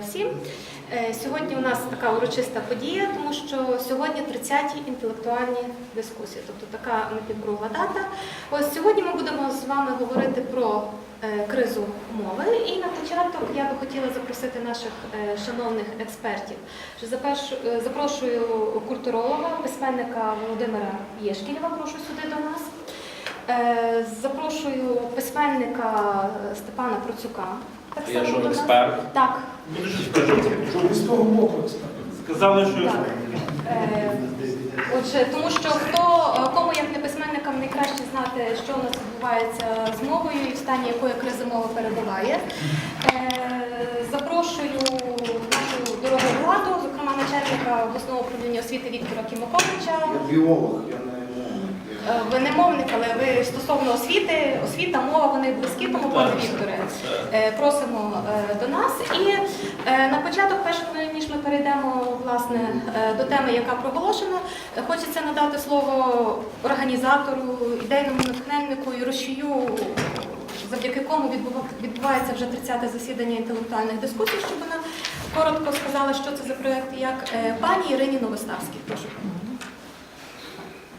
всім. Е, Сьогодні у нас така урочиста подія, тому що сьогодні 30-ті інтелектуальні дискусії, тобто така напівкругла дата. Ось сьогодні ми будемо з вами говорити про е, кризу мови. І на початок я би хотіла запросити наших е, шановних експертів. Запрошую культуролога, письменника Володимира Єшкілєва, прошу сюди до нас. Запрошую письменника Степана Процюка. Так Я експерт? Так. Що з того боку? Сказали, що Е, Отже, тому що хто кому як не письменникам найкраще знати, що у нас відбувається з мовою і в стані якої кризи мова перебуває. Е, Запрошую нашу дорогу владу, зокрема начальника обласного управління освіти Віктора Кімаковича. Я біолог, я Ви не мовник, але ви стосовно освіти, освіта, мова, вони близькі, тому пане Вікторе. Е, Просимо е, до нас. І е, на початок, перш ніж ми перейдемо власне е, до теми, яка проголошена, е, хочеться надати слово організатору, ідейному натхненнику і рушію, завдяки кому відбува- відбувається вже 30-те засідання інтелектуальних дискусій, щоб вона коротко сказала, що це за проєкт, як Е, пані Ірині Новоставській. Прошу.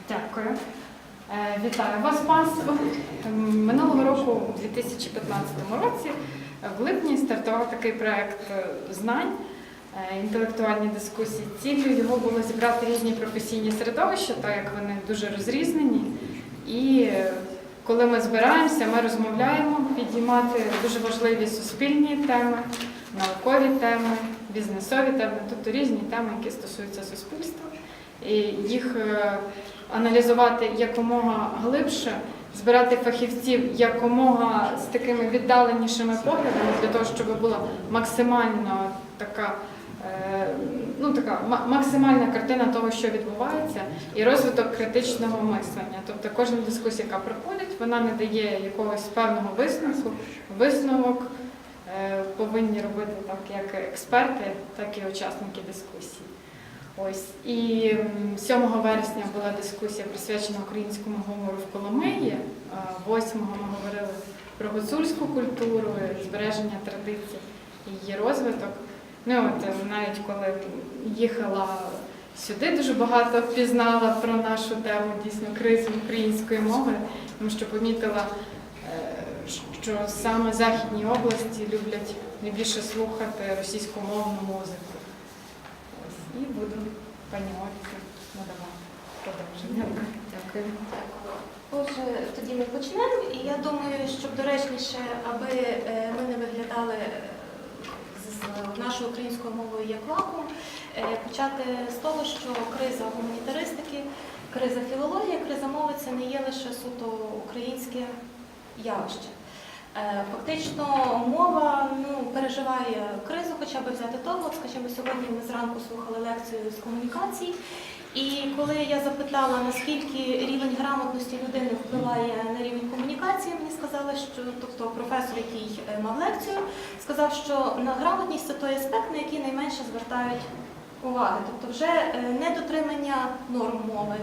Дякую. Е, Вітаю вас, панство. Минулого року, у 2015 році, в липні стартував такий проект знань, е, інтелектуальні дискусії. Ціллю його було зібрати різні професійні середовища, так як вони дуже розрізнені. І е, коли ми збираємося, ми розмовляємо, підіймати дуже важливі суспільні теми, наукові теми, бізнесові теми, тобто різні теми, які стосуються суспільства. Їх е, аналізувати якомога глибше, збирати фахівців якомога з такими віддаленішими поглядами для того, щоб була максимально така. е, Ну, така максимальна картина того, що відбувається, і розвиток критичного мислення. Тобто кожна дискусія, яка проходить, вона не дає якогось певного висновку. Висновок е, повинні робити так як експерти, так і учасники дискусії. Ось і 7 вересня була дискусія присвячена українському говору в Коломиї. 8 ми говорили про гуцульську культуру, збереження традицій і її розвиток. Ну от е, навіть коли їхала сюди, дуже багато пізнала про нашу тему дійсно кризу української мови, тому що помітила, е, що саме західні області люблять найбільше слухати російськомовну музику. І буду пані Ольці надавати продовження. Дякую. Отже, тоді ми почнемо, і я думаю, щоб доречніше, аби е, ми не виглядали е, з нашою українською мовою як вакуум, е, почати з того, що криза гуманітаристики, криза філології, криза мови це не є лише суто українське явище. Е, Фактично мова ну, переживає кризу, хоча б взяти того. От, Скажімо, сьогодні ми зранку слухали лекцію з комунікацій. І коли я запитала, наскільки рівень грамотності людини впливає на рівень комунікації, мені сказали, що тобто професор, який е, мав лекцію, сказав, що на грамотність це той аспект, на який найменше звертають уваги. Тобто вже е, недотримання норм мови,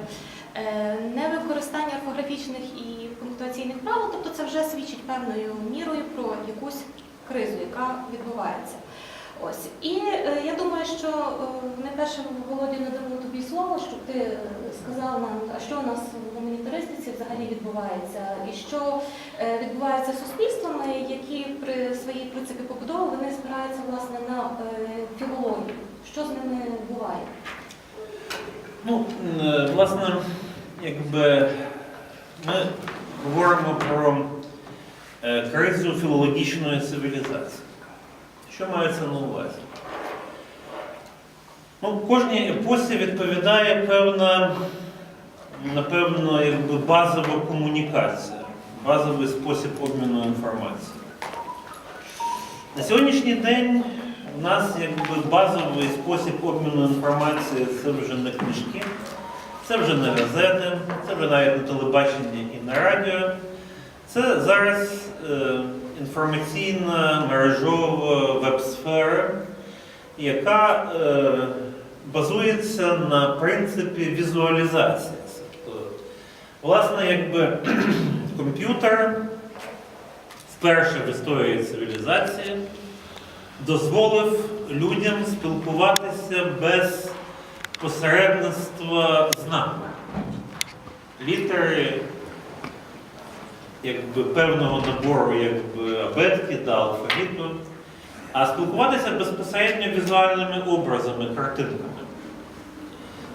невикористання орфографічних і пунктуаційних правил, тобто це вже свідчить певною мірою про якусь кризу, яка відбувається. Ось і е, я думаю, що е, найперше Володя надамо тобі слово, щоб ти е, сказав нам, що у нас в гуманітаристиці взагалі відбувається, і що е, відбувається з суспільствами, які при своїй принципі побудови вони спираються власне на е, філологію. Що з ними буває? Ну, е, власне, якби ми говоримо про е, кризу філологічної цивілізації. Що мається на увазі? Ну, кожній епосі відповідає певна, напевно, якби базова комунікація, базовий спосіб обміну інформацією. На сьогоднішній день у нас якби базовий спосіб обміну інформації це вже не книжки, це вже не газети, це вже навіть на телебаченні і на радіо. Це зараз е, інформаційна мережова веб-сфера, яка е, базується на принципі візуалізації. Тобто, власне, якби комп'ютер вперше в історії цивілізації дозволив людям спілкуватися без посередництва знаку. Літери якби, певного набору якби, абетки та алфавіту, а спілкуватися безпосередньо візуальними образами, картинками.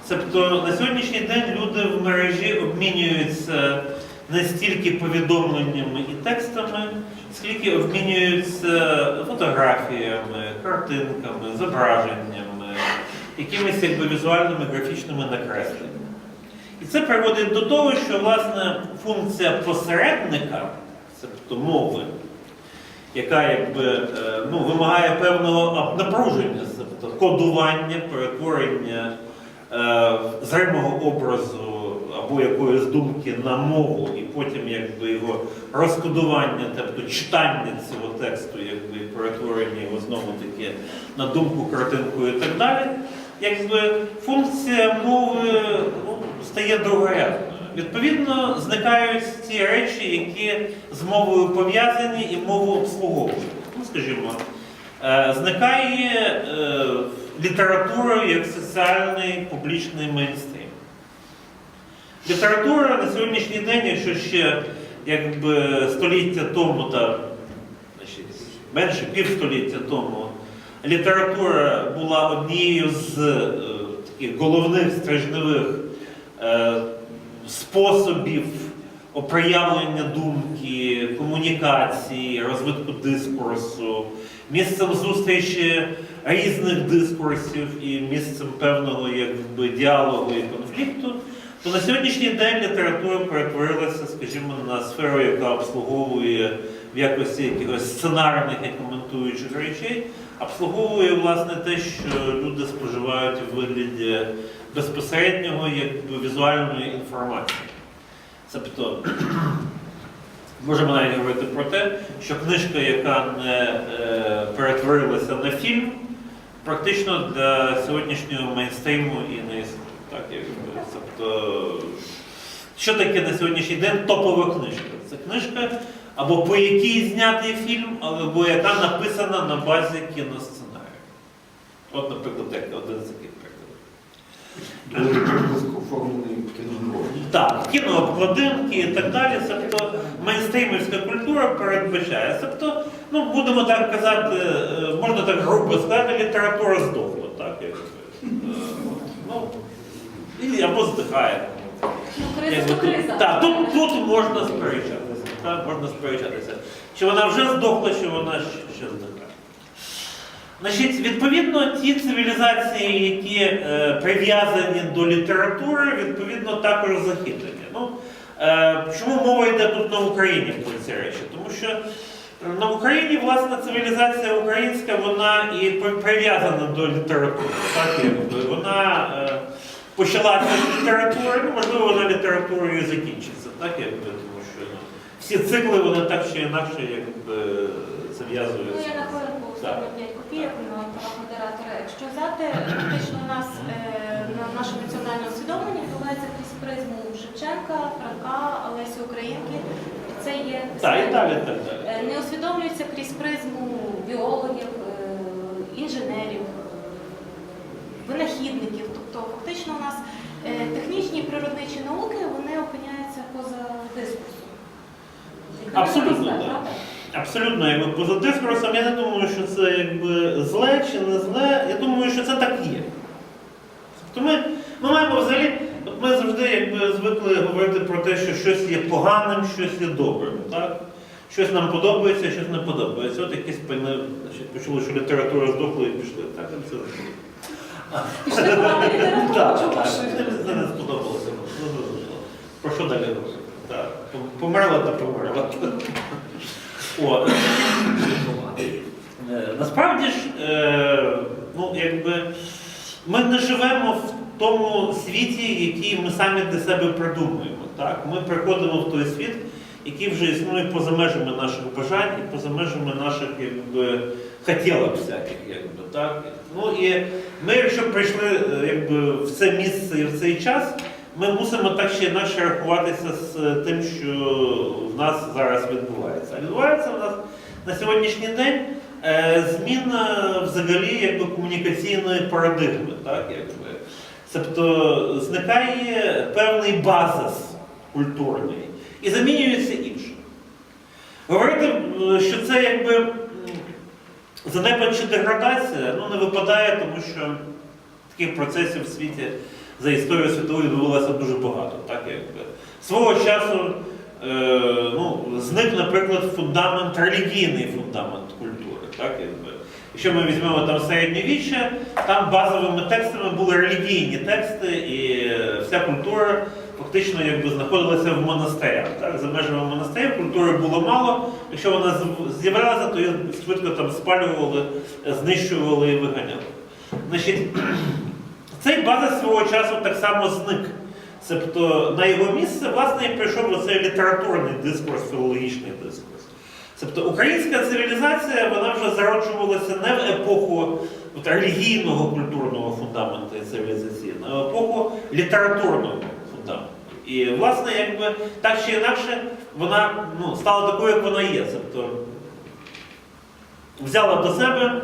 Тобто на сьогоднішній день люди в мережі обмінюються не стільки повідомленнями і текстами, скільки обмінюються фотографіями, картинками, зображеннями, якимись якби візуальними графічними накресленнями. І це приводить до того, що власне функція посередника, тобто мови, яка якби, е, ну, вимагає певного напруження, тобто кодування, перетворення е, зримого образу або якоїсь думки на мову, і потім якби його розкодування, тобто читання цього тексту, якби перетворення його знову таки на думку, картинку і так далі. Якби функція мови ну, стає другорядною. Відповідно, зникають ті речі, які з мовою пов'язані і мову обслуговують. Ну, скажімо, е, зникає е, література як соціальний публічний мейнстрім. Література на сьогоднішній день, якщо ще якби століття тому, та значить, менше півстоліття тому, література була однією з е, таких головних стрижневих е, способів оприявлення думки, комунікації, розвитку дискурсу, місцем зустрічі різних дискурсів і місцем певного якби, діалогу і конфлікту, то на сьогоднішній день література перетворилася, скажімо, на сферу, яка обслуговує в якості якихось сценарних і коментуючих речей, обслуговує власне те, що люди споживають у вигляді безпосереднього якби, візуальної інформації. Тобто можемо навіть говорити про те, що книжка, яка не е, перетворилася на фільм, практично для сьогоднішнього мейнстріму і не існує. Що таке на сьогоднішній день топова книжка? Це книжка, або по якій знятий фільм, або яка написана на базі кіносценарію. От, наприклад, один з таких прикладів. Так, кінообкладинки і так далі. Тобто мейнстрімівська культура передбачає. Тобто, ну будемо так казати, е, можна так грубо сказати, література здохла, так? якби. Е, Ну, і- або здихає. Ну, криза то криза. Так, тут, тут можна сперечатися. Так, можна сперечатися. Чи вона вже здохла, чи вона ще, здихає. Значить, відповідно, ті цивілізації, які е, прив'язані до літератури, відповідно, також захиблені. Ну, е, чому мова йде тут на Україні про ці речі? Тому що е, на Україні, власне, цивілізація українська, вона і прив'язана до літератури. Так, якби. Вона е, почалася з літератури, ну, можливо, вона літературою і закінчиться, так, якби, всі цикли, вони так чи інакше якби, Ну, зав'язуються. я на хвилинку ставлю 5 копійок на модератора. Якщо взяти, фактично у нас е, на нашому національному усвідомленні відбувається крізь призму Шевченка, Франка, Олесі Українки. Це є Так, і далі, так далі. Е, не усвідомлюється крізь призму біологів, е, інженерів, винахідників. Тобто, фактично, у нас технічні і природничі науки вони опиняються поза дискурсом. Абсолютно, Так. Абсолютно, якби дискурсом, я не думаю, що це якби зле чи не зле. Я думаю, що це так є. Тобто ми, ми маємо взагалі, от ми завжди якби, звикли говорити про те, що щось є поганим, щось є добрим. Так? Щось нам подобається, щось не подобається. От якісь значить, почули, що література здохла і пішли. Так, це Пішли погана література, не сподобалося. Ну. Про що далі говорити? Померла та померла. О. Е, Насправді ж, е, ну, якби, ми не живемо в тому світі, який ми самі для себе придумуємо. Так? Ми приходимо в той світ, який вже існує поза межами наших бажань і поза межами наших якби, хотілок всяких. Якби, так? Ну, і ми, якщо прийшли е, якби, в це місце і в цей час, ми мусимо так чи інакше рахуватися з е, тим, що в нас зараз відбувається. А відбувається в нас на сьогоднішній день е, зміна взагалі якби, комунікаційної парадигми. Так, якби. Тобто зникає певний базис культурний і замінюється іншим. Говорити, е, що це якби занепад чи деградація, ну, не випадає, тому що таких процесів в світі за історію світовою відбувалося дуже багато. Так, якби. Свого часу е, ну, зник, наприклад, фундамент, релігійний фундамент культури. Так, якби. Якщо ми візьмемо там середньовіччя, там базовими текстами були релігійні тексти, і вся культура фактично якби, знаходилася в монастирях. Так? За межами монастирів культури було мало. Якщо вона з'являлася, то її швидко там спалювали, знищували і виганяли. Значить, цей базис свого часу так само зник. Тобто на його місце, власне, і прийшов оцей літературний дискурс, філологічний дискурс. Тобто українська цивілізація вона вже зароджувалася не в епоху от, релігійного культурного фундаменту цивілізаційного, а в епоху літературного фундаменту. І, власне, якби так чи інакше, вона ну, стала такою, як вона є. Тобто взяла до себе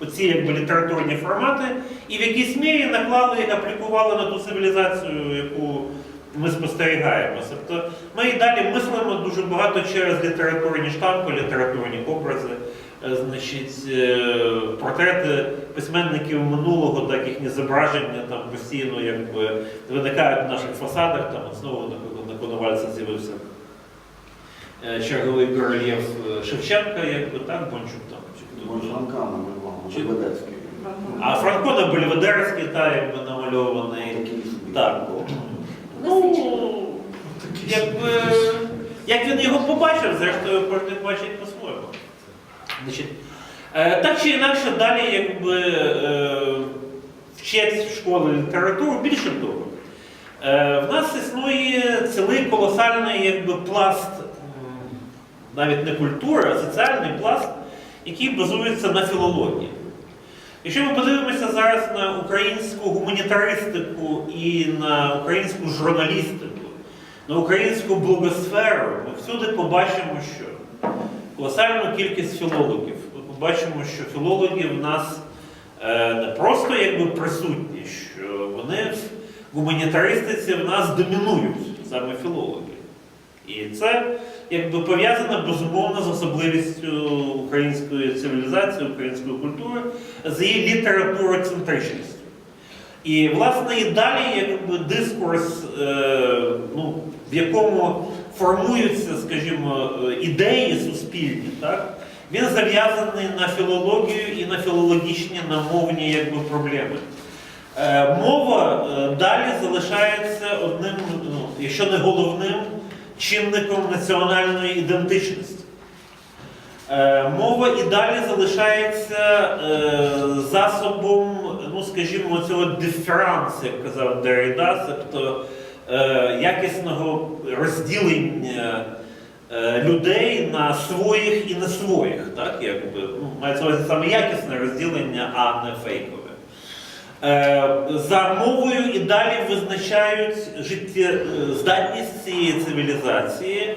оці якби, літературні формати і в якійсь мірі наклали і аплікували на ту цивілізацію, яку ми спостерігаємо. Тобто ми і далі мислимо дуже багато через літературні штампи, літературні образи, е, значить, е, портрети письменників минулого, так їхні зображення там постійно якби, виникають на наших фасадах. Там знову, наприклад, на Коновальця з'явився е, черговий горельєф е, Шевченка, якби так, Бончук там. намалював, Чи- Лебедецький. А Франко на Бельведерський, та якби намальований. Такий собі. Так. Ну, якби, як він його побачив, зрештою кожен бачить по-своєму. Значить, е, так чи інакше, далі якби, е, вчать в школі літературу. Більше того, е, в нас існує цілий колосальний якби, пласт, м, навіть не культури, а соціальний пласт, який базується на філології. Якщо ми подивимося зараз на українську гуманітаристику і на українську журналістику, на українську блогосферу, ми всюди побачимо, що колосальну кількість філологів. Ми побачимо, що філологи в нас е, не просто якби присутні, що вони в гуманітаристиці в нас домінують саме філологи. І це якби пов'язано безумовно з особливістю української цивілізації, української культури, з її літературоцентричністю. І, власне, і далі якби дискурс, е, ну, в якому формуються, скажімо, ідеї суспільні, так? він зав'язаний на філологію і на філологічні, на мовні якби, проблеми. Е, Мова е, далі залишається одним, ну, якщо не головним, чинником національної ідентичності. Е, Мова і далі залишається е, засобом, ну скажімо, цього диферансу, як казав Деррида, тобто е, якісного розділення людей на своїх і не своїх. Так? Якби, ну, мається саме якісне розділення, а не фейкове. Е, За мовою і далі визначають життєздатність цієї цивілізації,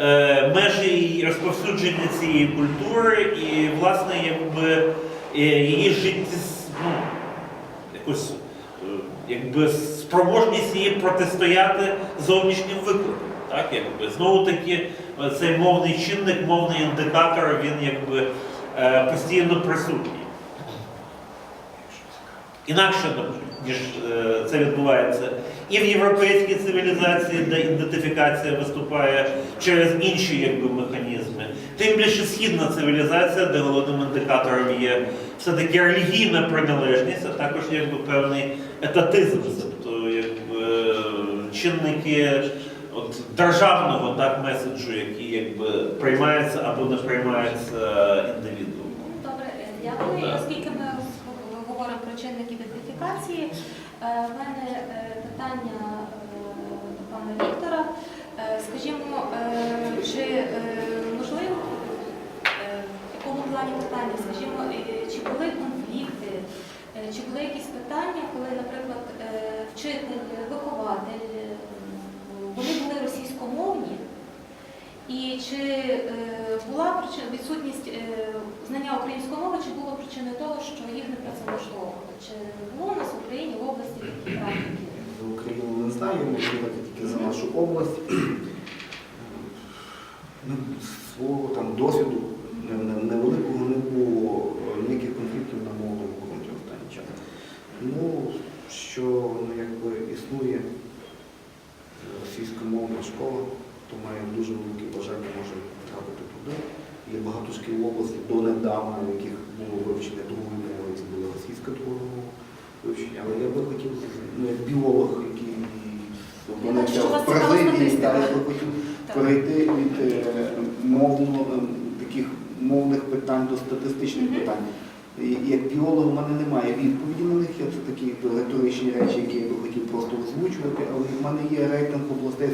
е, межі розповсюдження цієї культури і, власне, якби е, її житті, ну, якусь е, якби спроможність її протистояти зовнішнім викликам. Так, якби. Знову таки, е, цей мовний чинник, мовний індикатор, він якби е, постійно присутній. Інакше ніж е, це відбувається і в європейській цивілізації, де ідентифікація виступає через інші якби, механізми. Тим більше східна цивілізація, де головним індикатором є все-таки релігійна приналежність, а також якби, певний етатизм, тобто якби, чинники от, державного так, меседжу, який якби, приймається або не приймається індивідуумом. Добре, е, дякую. Оскільки ми про чинник ідентифікації, е, в мене е, питання е, до пана Віктора. Е, Скажімо, е, чи е, можливо, е, в якому плані питання, скажімо, е, чи були конфлікти, е, чи були якісь питання, коли, наприклад, е, вчитель, вихователь, е, вони були російськомовні, і чи е, була причина відсутність е, знання української мови чи було причиною того, що їх не працевлаштовували? Чи було у нас в Україні в області практики? За Україну не знаю, сказати тільки за нашу область. Ну, Свого там досвіду не- не- невеликого не було е, ніяких конфліктів на мовному ґрунті останній час. Ну, що ну, якби існує е, російськомовна школа, то має дуже велике бажання може потрапити туди. Є багато шкіл в області донедавна, в яких було вивчення другої мови, це була російська друга мова вивчення. Але я би хотів, ну, як біолог, який в президії, я би хотів перейти від е, мовно, таких мовних питань до статистичних Мгм. питань. Як біолог у мене немає відповіді на них, я це такі риторичні речі, які я би хотів просто озвучувати, але в мене є рейтинг областей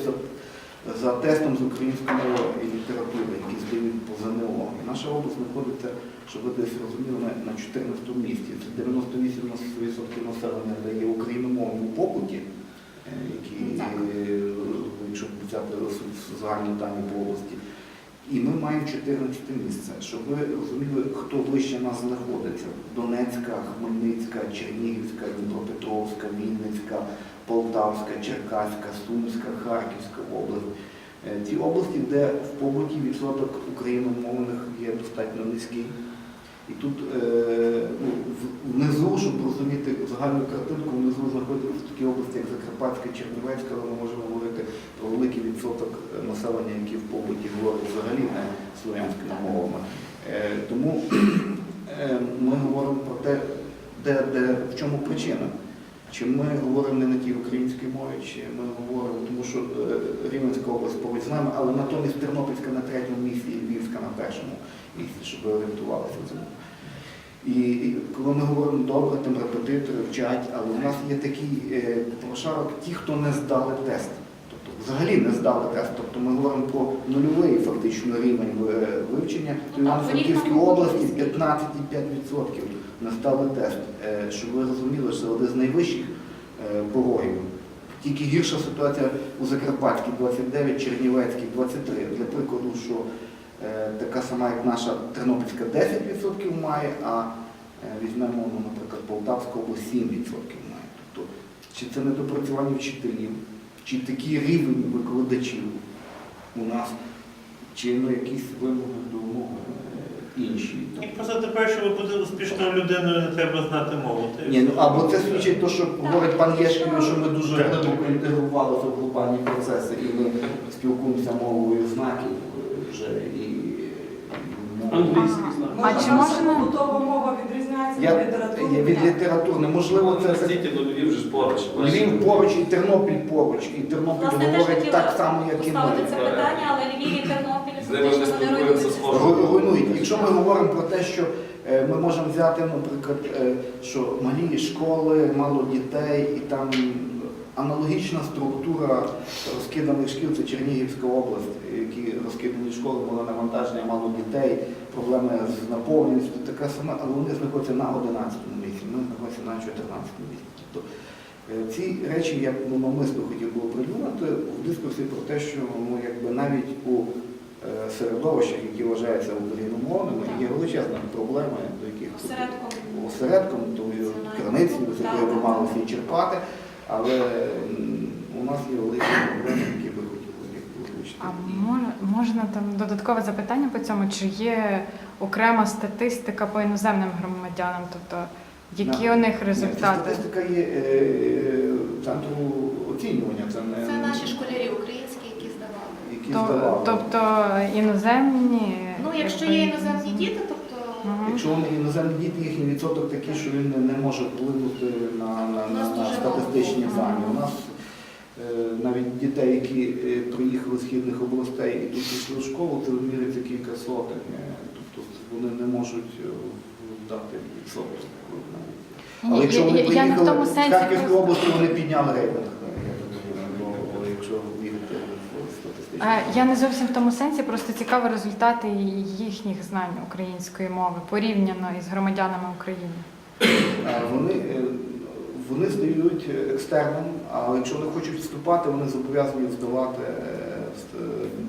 за, тестом з української мови і літератури, які здають по ЗНО. І наша область знаходиться, щоб ви десь розуміли, на, на 14 місці. Це 98% населення де є україномовні побуті, е, які, Так. е, якщо взяти загальні дані по області. І ми маємо 14 місце, щоб ви розуміли, хто вище нас знаходиться. Донецька, Хмельницька, Чернігівська, Дніпропетровська, Вінницька, Полтавська, Черкаська, Сумська, Харківська область. Е, Ті області, де в побуті відсоток україномовних є достатньо низький. І тут е, ну, внизу, щоб розуміти загальну картинку, внизу знаходяться такі області, як Закарпатська, Чернівецька, але ми можемо говорити про великий відсоток е, населення, які в побуті говорять взагалі не слов'янськими мовами. Тому ми говоримо про те, де, де, в чому причина. Чи ми говоримо не на тій українській мові, чи ми говоримо, тому що е, Рівненська область поруч з нами, але натомість Тернопільська на третьому місці і Львівська на першому місці, щоб ви орієнтувалися в цьому. І, коли ми говоримо добре, там репетитори вчать, але в нас є такий е, прошарок, ті, хто не здали тест. Тобто взагалі не здали тест. Тобто ми говоримо про нульовий фактично рівень е, вивчення. В Івано-Франківській області 15,5% не здали тест. Щоб ви розуміли, що це один з найвищих е, порогів. Тільки гірша ситуація у Закарпатській 29, Чернівецькій 23. Для прикладу, що е, така сама, як наша Тернопільська 10% має, а візьмемо, ну, наприклад, Полтавська область 7% має. Тобто, чи це недопрацювання вчителів, чи такий рівень викладачів у нас, чи ну, якісь вимоги до умови е, інші. І Тобто, просто тепер, щоб бути успішною людиною, не треба знати мову. Ні, ну або це свідчить те, що говорить пан Єшків, що ми дуже глибоко інтегрувалися в глобальні процеси, і ми спілкуємося мовою знаків е, вже і. і мовою. Англійський знак. А чи можна- побутова мова літератури? Я від літературної, можливо, це Університеті, ну Львів же ж поруч. Львів поруч і Тернопіль поруч, і Тернопіль Власне, теж говорить хотіла так само, як і ми. поставити це питання, але Львів і Тернопіль З ними ми фактично вони спілкуємося руйнуються. схоже. Ру- руйнують. Якщо ми говоримо про те, що е, ми можемо взяти, наприклад, е, що малі школи, мало дітей, і там аналогічна структура розкиданих шкіл, це Чернігівська область, які розкидані школи, мало навантаження, мало дітей, проблеми з наповненістю, така сама, але вони знаходяться на 11 місці, ми знаходимося на 14 місці. Тобто е, ці речі я ну, навмисно хотів би придумати в дискусії про те, що ну, якби навіть у е, середовищах, які вважаються україномовними, є величезна проблема, до яких Осередком. осередком, тою криницею, з якої Так, мали всі черпати, але у нас є великі проблеми, які би хотіли якби озвучити. А можна там додаткове запитання по цьому? Чи є окрема статистика по іноземним громадянам? Тобто, які На- у них результати? це Статистика є е, центру оцінювання, це не Це наші школярі українські, які здавали. які То- здавали. Тобто іноземні. Ну, якщо є іноземні діти, тобто Мгм. Якщо вони іноземні діти, їхній відсоток такий, що він не, не може вплинути на, на, на, на статистичні дані. У нас е, навіть дітей, які е, приїхали з східних областей і тут пішли в школу, це вимірюється кілька сотень. Е, Тобто вони не можуть е, дати відсоток. Але якщо вони приїхали з. Харківської області, вони підняли рейтинг. е, я. Е, не зовсім в тому сенсі, просто цікаві результати їхніх знань української мови порівняно із громадянами України. Е, Вони, е, вони здають екстерном, але якщо вони хочуть вступати, вони зобов'язані здавати е,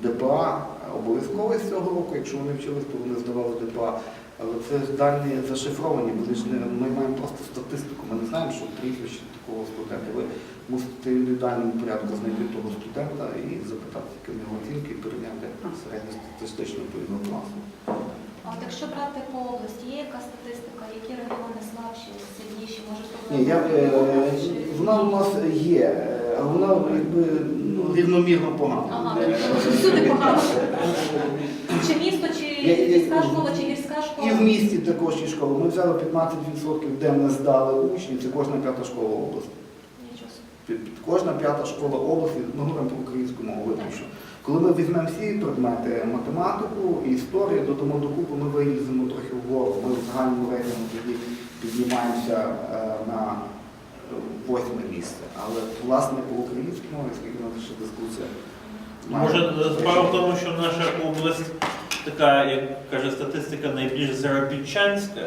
ДПА обов'язково з цього року. Якщо вони вчились, то вони здавали ДПА Але це дані зашифровані, не ми маємо просто статистику. Ми не знаємо, що прізвище такого студента. Ви мусите в індивідуальному порядку знайти того студента і запитати, які в нього оцінки, і порівняти середньостатистично відповідно класу. А от якщо брати по області, є яка статистика, які регіони слабші, сильніші, може Ні, я, е, вона у нас є, е, а вона якби ну, рівномірно погана. Ага, всюди погано. Чи місто, чи Я- я- міська школа, чи гірська школа? І в місті також є школи. Ми взяли 15%, де не здали учні, це кожна п'ята школа області. Нічого собі. Під- під- Кожна п'ята школа області, ми говоримо про українську мову виключно. Коли ми візьмемо всі предмети математику і історію, додамо докупи, ми виліземо трохи вгору. Ми в загальному рейтингу тоді піднімаємося е, на е, восьме місце. Але власне по українській мові, оскільки у нас ще дискусія. Може, справа в тому, що наша область така, як каже статистика, найбільш заробітчанська.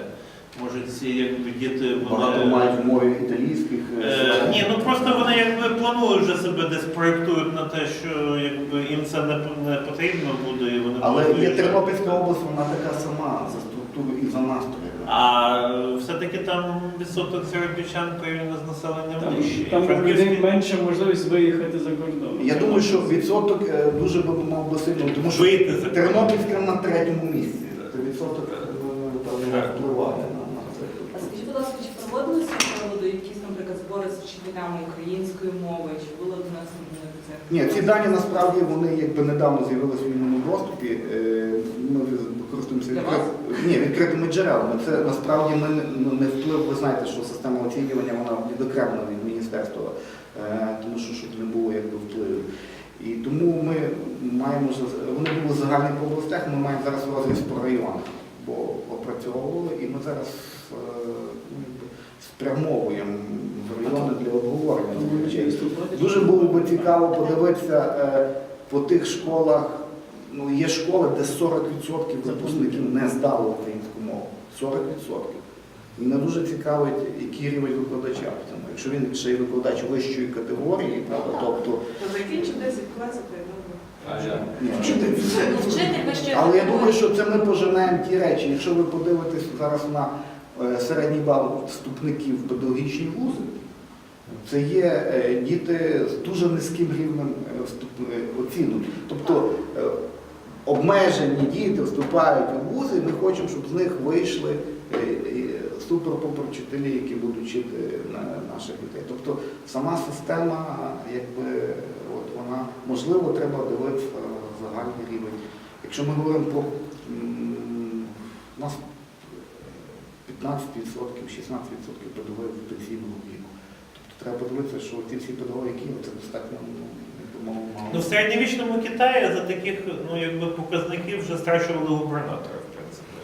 Може, ці якби діти Багато вони. мають в мові італійських. е, Е, ні, ну просто вони якби планують вже себе десь проєктують на те, що якби їм це не, не потрібно буде, і вони Але є. Тернопільська область, вона така сама за структурою і за настроєм. А все-таки там відсоток заробітчан порівняно з населенням Там, нижчий. там у Франківський- людей менша можливість виїхати за кордон. Я думаю, що відсоток е, дуже би мав би сильно, тому що Вийти за Тернопільська на третьому місці. Це відсоток е, Так. впливає на, на це. А скажіть, будь ласка, чи проводилися проводу якісь, наприклад, вчителями української мови, чи було до це? Ні, ці дані насправді вони якби недавно з'явилися в вільному доступі. Е, Ми користуємося відкрит... Ні, відкритими джерелами. Це насправді ми не, ну, вплив. Ви знаєте, що система оцінювання вона відокремлена від міністерства, е, тому що щоб не було якби впливу. І тому ми маємо вони були загальні по областях, ми маємо зараз розріз по районах, бо опрацьовували, і ми зараз е, ну, спрямовуємо в райони для обговорення речей. Дуже було б цікаво подивитися е, по тих школах. Ну, є школи, де 40% випускників не здали українську мову. 40%. І мене дуже цікавить, який рівень викладача в цьому. Якщо він ще й викладач вищої категорії, правда, тобто То закінчив 10 класів, то й добре. ні, вчитель. Вчитель вищої Але я думаю, що це ми поженемо ті речі. Якщо ви подивитесь зараз на середній бал вступників в педагогічні вузи, це є е, діти з дуже низьким рівнем е, е, оцінок. Тобто е, обмежені діти вступають у вузи, і ми хочемо, щоб з них вийшли е, е, вчителі, які будуть вчити наших дітей. Тобто сама система, якби, от вона, можливо, треба дивитися е, загальний рівень. Якщо ми говоримо про нас 15%, 16% педагогів пенсійного віку. Тобто треба подивитися, що ці всі педагоги, які це достатньо ну, мало. Ну, в середньовічному Китаї за таких ну, якби, показників вже страчували губернатора, в принципі.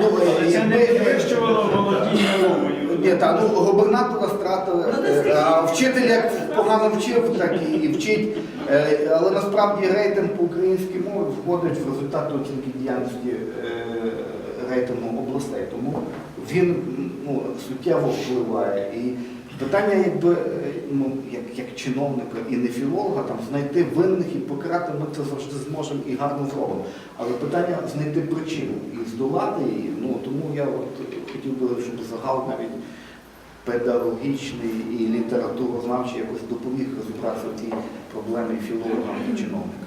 Ну, Але це не якби- підвищувало володіння мовою. Ні, та, ну, губернатора стратили, е, а вчитель як погано вчив, так і вчить. Е, Але насправді рейтинг по українській мові входить в результат оцінки діяльності е, рейтингу областей. Тому він ну, суттєво впливає. І питання, якби е, ну, як, як чиновника і не філолога, там знайти винних і покарати ми це завжди зможемо і гарно зробимо. Але питання знайти причину і здолати її. Ну тому я от хотів би, щоб загал навіть педагогічний і літературознавчий якось допоміг розібратися в цій проблемі філологам і чиновникам.